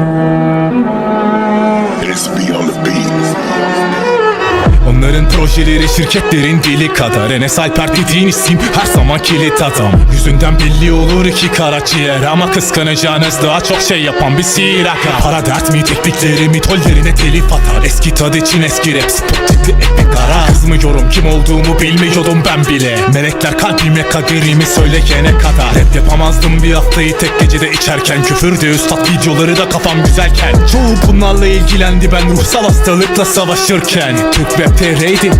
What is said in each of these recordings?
you Onların projeleri şirketlerin dili kadar. Enes Alper dediğin isim her zaman kilit adam. Yüzünden belli olur iki kara ciğer Ama kıskanacağınız daha çok şey yapan bir sihir aga Para dert mi teknikleri mi tollerine telif atar. Eski tad için eski rap spot tipli epik ara Kızmıyorum kim olduğumu bilmiyordum ben bile. Melekler kalbime kaderimi söyleyene kadar. Rap yapamazdım bir haftayı tek gecede içerken. Küfürdü üstad videoları da kafam güzelken. Çoğu bunlarla ilgilendi ben ruhsal hastalıkla savaşırken. Türk rap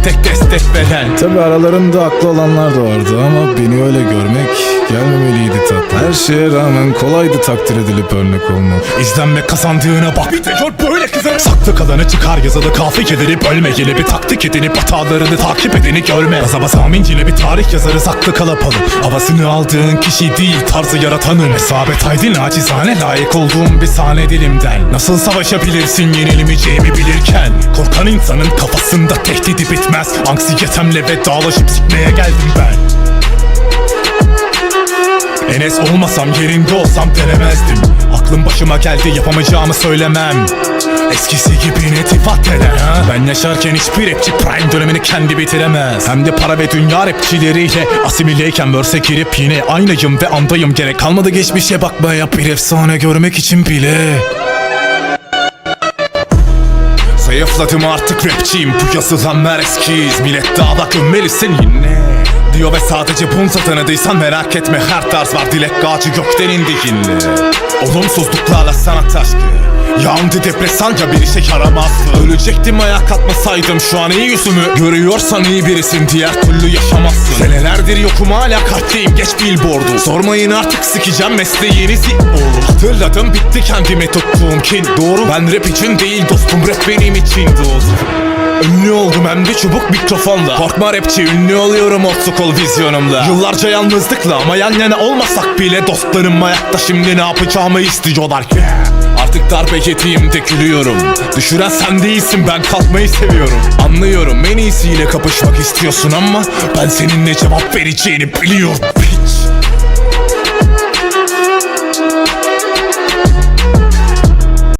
Tek destek veren. Tabi aralarında haklı olanlar da vardı ama beni öyle görmek gelmemeliydi tat. Her şeye rağmen kolaydı takdir edilip örnek olmak. İzlenme kazandığına bak. Bir de gör böyle kızar Saklı kalanı çıkar yazılı kafiyeleri bölmeyeli Bir taktik edinip hatalarını takip edeni görme. Baza basa aminciyle bir tarih yazarı saklı kalabalık Havasını aldığın kişi değil tarzı yaratanın. Hesabet aydın acizane layık olduğum bir sahne dilimden. Nasıl savaşabilirsin yenilemeyeceğimi bilirken? Korkan insanın kafasında tehdidi bitmez. Anksiyetemle vedalaşıp sikmeye geldim ben Enes olmasam yerinde olsam denemezdim. Aklım başıma geldi yapamayacağımı söylemem. Eskisi gibi net ifade eder. Ha? Ben yaşarken hiçbir rapçi prime dönemini kendi bitiremez. Hem de para ve dünya rapçileriyle Asimileyken verse girip yine aynıyım ve andayım. Gerek kalmadı geçmişe bakmaya. Bir efsane görmek için bile Zayıfladım artık rapçiyim. Bu yazılanlar eskiz Millet dağda gömmelisin yine Diyor ve sadece bunca tanıdıysan merak etme. Her tarz var dilek ağacı gökten indi yine Olumsuzluklarla sanat aşkı. Yandı depresanca bir işe yaramazdı Ölecektim ayağa kalkmasaydım şu an iyi yüzümü. Görüyorsan iyi birisin diğer türlü yaşamazsın Senelerdir yokum hala kalpteyim. Geç billboardu. Sormayın artık sikeceğim mesleğinizi oğlum Hatırladım bitti kendimi tuttuğum kin. Doğru ben rap için değil dostum. Rap benim için doğdu Ünlü oldum hem de çubuk mikrofonla. Korkma rapçi ünlü oluyorum old vizyonumla. Yıllarca yalnızlıkla ama yan yana olmasak bile Dostlarım ayakta şimdi ne yapacağımı istiyorlar ki Artık darbe yediğimde gülüyorum. Düşüren sen değilsin ben kalkmayı seviyorum. Anlıyorum en iyisiyle kapışmak istiyorsun ama Ben senin ne cevap vereceğini biliyorum